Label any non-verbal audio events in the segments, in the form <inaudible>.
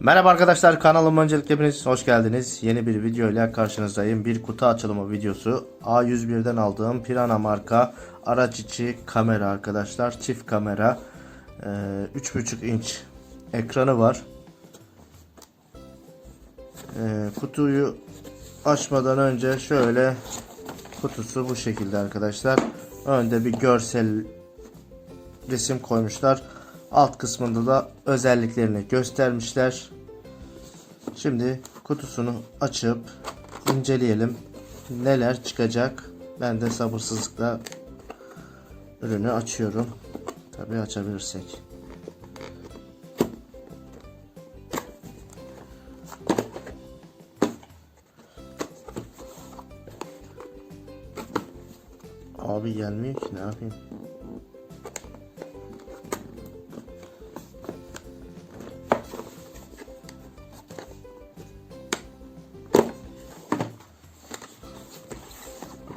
Merhaba arkadaşlar kanalıma öncelikle hepiniz hoş geldiniz. Yeni bir video ile karşınızdayım. Bir kutu açılımı videosu. A101'den aldığım Pirana marka araç içi kamera arkadaşlar. Çift kamera. Ee, 3.5 inç ekranı var. Kutuyu açmadan önce şöyle kutusu bu şekilde arkadaşlar. Önde bir görsel resim koymuşlar. Alt kısmında da özelliklerini göstermişler. Şimdi kutusunu açıp inceleyelim. Neler çıkacak? Ben de sabırsızlıkla ürünü açıyorum. Tabii açabilirsek. Abi gelmiyor ki ne yapayım?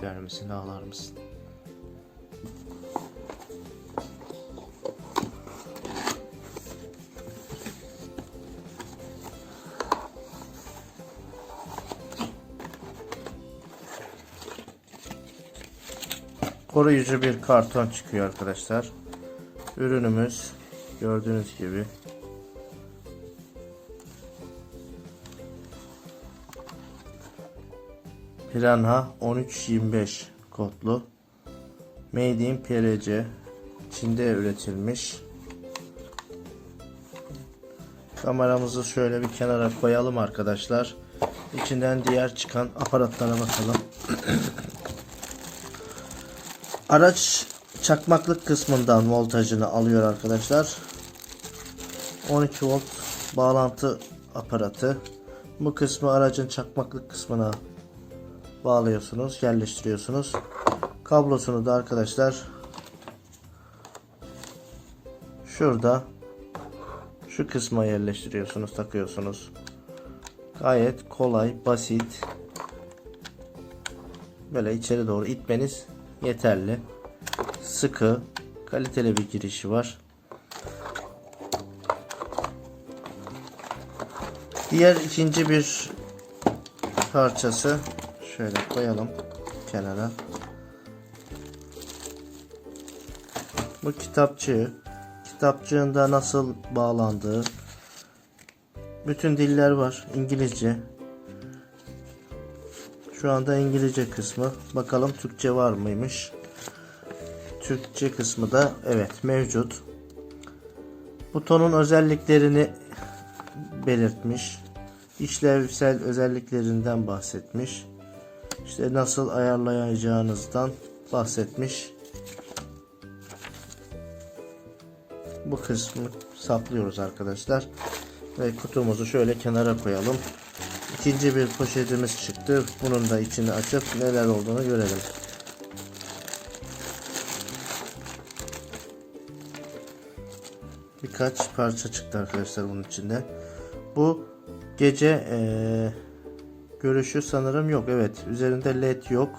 Güler misin ağlar mısın? Koruyucu bir karton çıkıyor arkadaşlar. Ürünümüz gördüğünüz gibi Piranha 1325 kodlu. Made in PRC. Çin'de üretilmiş. Kameramızı şöyle bir kenara koyalım arkadaşlar. İçinden diğer çıkan aparatlara bakalım. <clears throat> Araç çakmaklık kısmından voltajını alıyor arkadaşlar. 12 volt bağlantı aparatı. Bu kısmı aracın çakmaklık kısmına bağlıyorsunuz, yerleştiriyorsunuz. Kablosunu da arkadaşlar şurada şu kısma yerleştiriyorsunuz, takıyorsunuz. Gayet kolay, basit. Böyle içeri doğru itmeniz yeterli. Sıkı, kaliteli bir girişi var. Diğer ikinci bir parçası şöyle koyalım kenara. Bu kitapçığı, kitapçığında nasıl bağlandığı, bütün diller var. İngilizce. Şu anda İngilizce kısmı. Bakalım Türkçe var mıymış? Türkçe kısmı da evet mevcut. Butonun özelliklerini belirtmiş. İşlevsel özelliklerinden bahsetmiş. İşte nasıl ayarlayacağınızdan bahsetmiş. Bu kısmı saplıyoruz arkadaşlar. Ve kutumuzu şöyle kenara koyalım. İkinci bir poşetimiz çıktı. Bunun da içini açıp neler olduğunu görelim. Birkaç parça çıktı arkadaşlar bunun içinde. Bu gece eee, görüşü sanırım yok. Evet üzerinde led yok.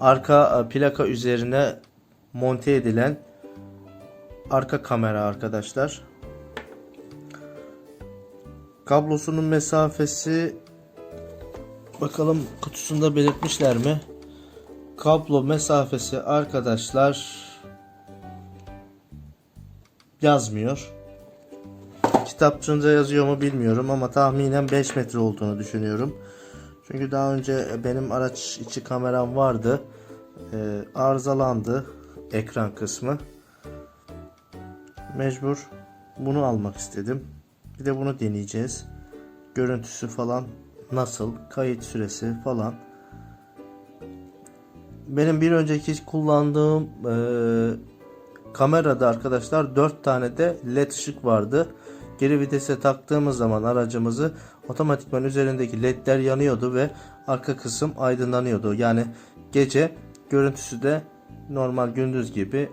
Arka e, plaka üzerine monte edilen arka kamera arkadaşlar. Kablosunun mesafesi bakalım kutusunda belirtmişler mi? Kablo mesafesi arkadaşlar yazmıyor. Kitapçığında yazıyor mu bilmiyorum ama tahminen 5 metre olduğunu düşünüyorum. Çünkü daha önce benim araç içi kameram vardı. Ee, arızalandı ekran kısmı. Mecbur bunu almak istedim. Bir de bunu deneyeceğiz. Görüntüsü falan nasıl, kayıt süresi falan. Benim bir önceki kullandığım e, kamerada arkadaşlar 4 tane de led ışık vardı. Geri vitese taktığımız zaman aracımızı otomatikman üzerindeki ledler yanıyordu ve arka kısım aydınlanıyordu. Yani gece görüntüsü de normal gündüz gibi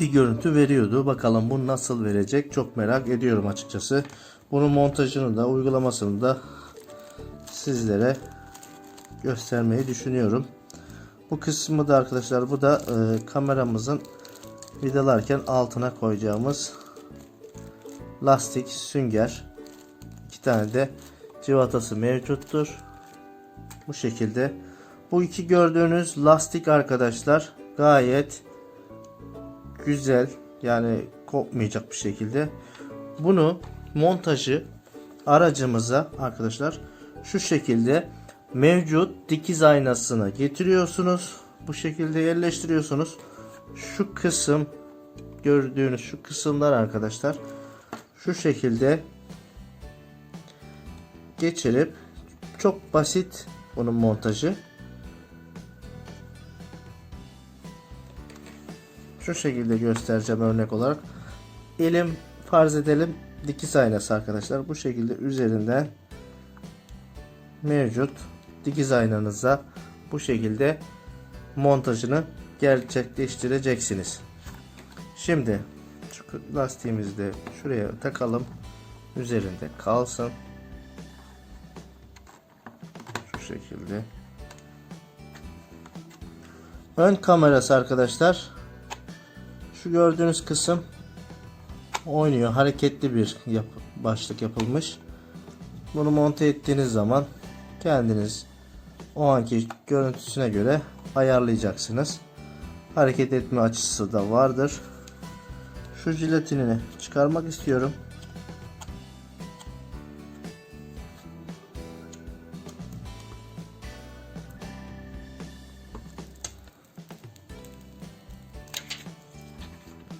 bir görüntü veriyordu. Bakalım bu nasıl verecek çok merak ediyorum açıkçası. Bunun montajını da uygulamasını da sizlere göstermeyi düşünüyorum. Bu kısmı da arkadaşlar bu da e, kameramızın vidalarken altına koyacağımız lastik sünger iki tane de civatası mevcuttur. Bu şekilde. Bu iki gördüğünüz lastik arkadaşlar gayet güzel yani kopmayacak bir şekilde. Bunu montajı aracımıza arkadaşlar şu şekilde mevcut dikiz aynasına getiriyorsunuz. Bu şekilde yerleştiriyorsunuz. Şu kısım gördüğünüz şu kısımlar arkadaşlar şu şekilde geçirip çok basit bunun montajı. Şu şekilde göstereceğim örnek olarak. Elim farz edelim dikiz aynası arkadaşlar. Bu şekilde üzerinden mevcut dikiz aynanıza bu şekilde montajını gerçekleştireceksiniz. Şimdi şu lastiğimizi de şuraya takalım. Üzerinde kalsın. Şekilde. Ön kamerası arkadaşlar. Şu gördüğünüz kısım oynuyor. Hareketli bir yap başlık yapılmış. Bunu monte ettiğiniz zaman kendiniz o anki görüntüsüne göre ayarlayacaksınız. Hareket etme açısı da vardır. Şu jilatinini çıkarmak istiyorum.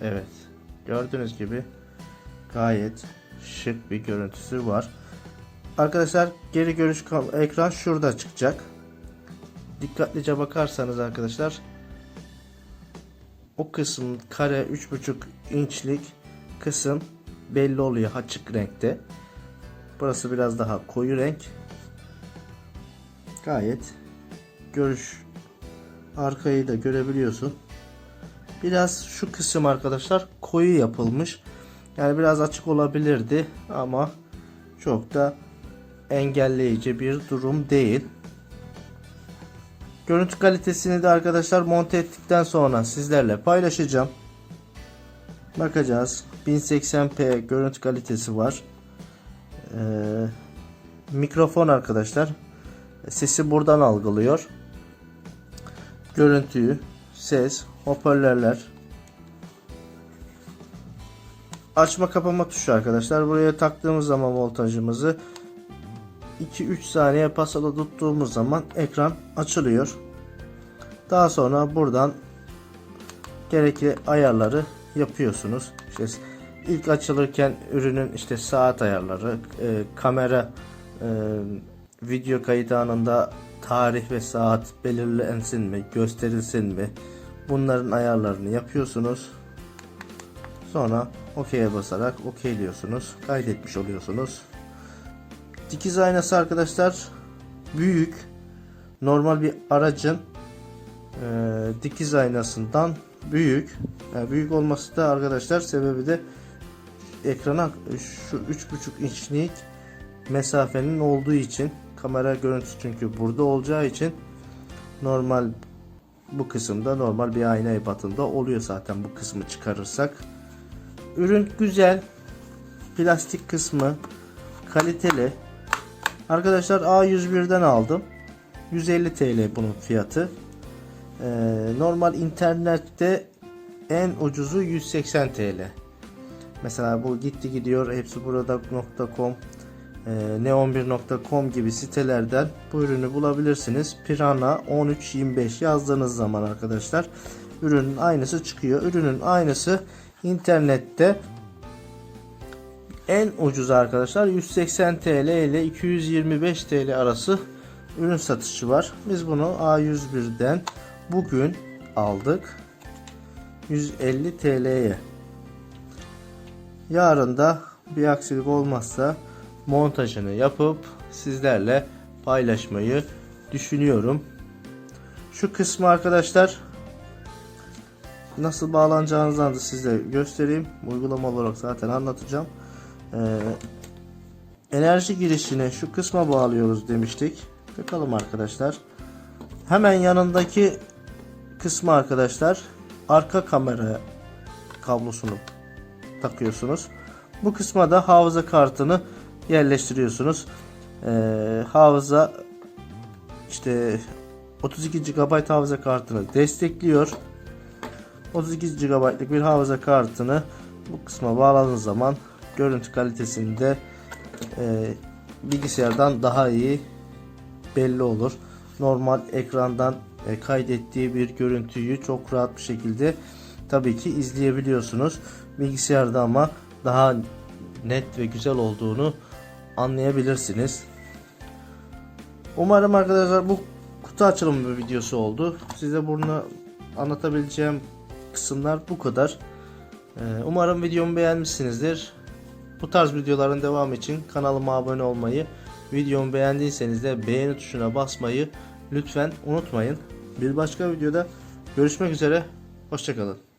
Evet. Gördüğünüz gibi gayet şık bir görüntüsü var. Arkadaşlar geri görüş ekran şurada çıkacak. Dikkatlice bakarsanız arkadaşlar o kısım kare 3.5 inçlik kısım belli oluyor açık renkte. Burası biraz daha koyu renk. Gayet görüş arkayı da görebiliyorsun. Biraz şu kısım arkadaşlar koyu yapılmış. Yani biraz açık olabilirdi ama çok da engelleyici bir durum değil. Görüntü kalitesini de arkadaşlar monte ettikten sonra sizlerle paylaşacağım. Bakacağız. 1080p görüntü kalitesi var. Ee, mikrofon arkadaşlar. Sesi buradan algılıyor. Görüntüyü, ses, hoparlörler. Açma kapama tuşu arkadaşlar. Buraya taktığımız zaman voltajımızı 2-3 saniye pasada tuttuğumuz zaman ekran açılıyor. Daha sonra buradan gerekli ayarları yapıyorsunuz. İşte ilk açılırken ürünün işte saat ayarları, e, kamera e, video kayıt anında tarih ve saat belirlensin mi, gösterilsin mi? Bunların ayarlarını yapıyorsunuz. Sonra OK'ye basarak OK diyorsunuz. Kaydetmiş oluyorsunuz. Dikiz aynası arkadaşlar büyük. Normal bir aracın e, dikiz aynasından büyük. Yani büyük olması da arkadaşlar sebebi de ekrana şu 3.5 inçlik mesafenin olduğu için kamera görüntüsü çünkü burada olacağı için normal bu kısımda normal bir ayna ebatında oluyor zaten bu kısmı çıkarırsak. Ürün güzel. Plastik kısmı kaliteli. Arkadaşlar A101'den aldım. 150 TL bunun fiyatı. Ee, normal internette en ucuzu 180 TL. Mesela bu gitti gidiyor hepsi burada.com e, neon1.com gibi sitelerden bu ürünü bulabilirsiniz. Pirana 1325 yazdığınız zaman arkadaşlar ürünün aynısı çıkıyor. Ürünün aynısı internette en ucuz arkadaşlar 180 TL ile 225 TL arası ürün satışı var. Biz bunu A101'den bugün aldık. 150 TL'ye. Yarın da bir aksilik olmazsa montajını yapıp sizlerle paylaşmayı düşünüyorum. Şu kısmı arkadaşlar nasıl bağlanacağınızdan da size göstereyim. Uygulama olarak zaten anlatacağım. Ee, enerji girişini şu kısma bağlıyoruz demiştik. Bakalım arkadaşlar. Hemen yanındaki kısmı arkadaşlar arka kamera kablosunu takıyorsunuz. Bu kısma da hafıza kartını yerleştiriyorsunuz. Ee, hafıza işte 32 GB hafıza kartını destekliyor. 32 GB'lık bir hafıza kartını bu kısma bağladığınız zaman görüntü kalitesinde e, bilgisayardan daha iyi belli olur. Normal ekrandan e, kaydettiği bir görüntüyü çok rahat bir şekilde tabii ki izleyebiliyorsunuz. Bilgisayarda ama daha net ve güzel olduğunu anlayabilirsiniz. Umarım arkadaşlar bu kutu açılımı videosu oldu. Size bunu anlatabileceğim kısımlar bu kadar. Ee, Umarım videomu beğenmişsinizdir. Bu tarz videoların devamı için kanalıma abone olmayı, videomu beğendiyseniz de beğeni tuşuna basmayı lütfen unutmayın. Bir başka videoda görüşmek üzere. Hoşçakalın.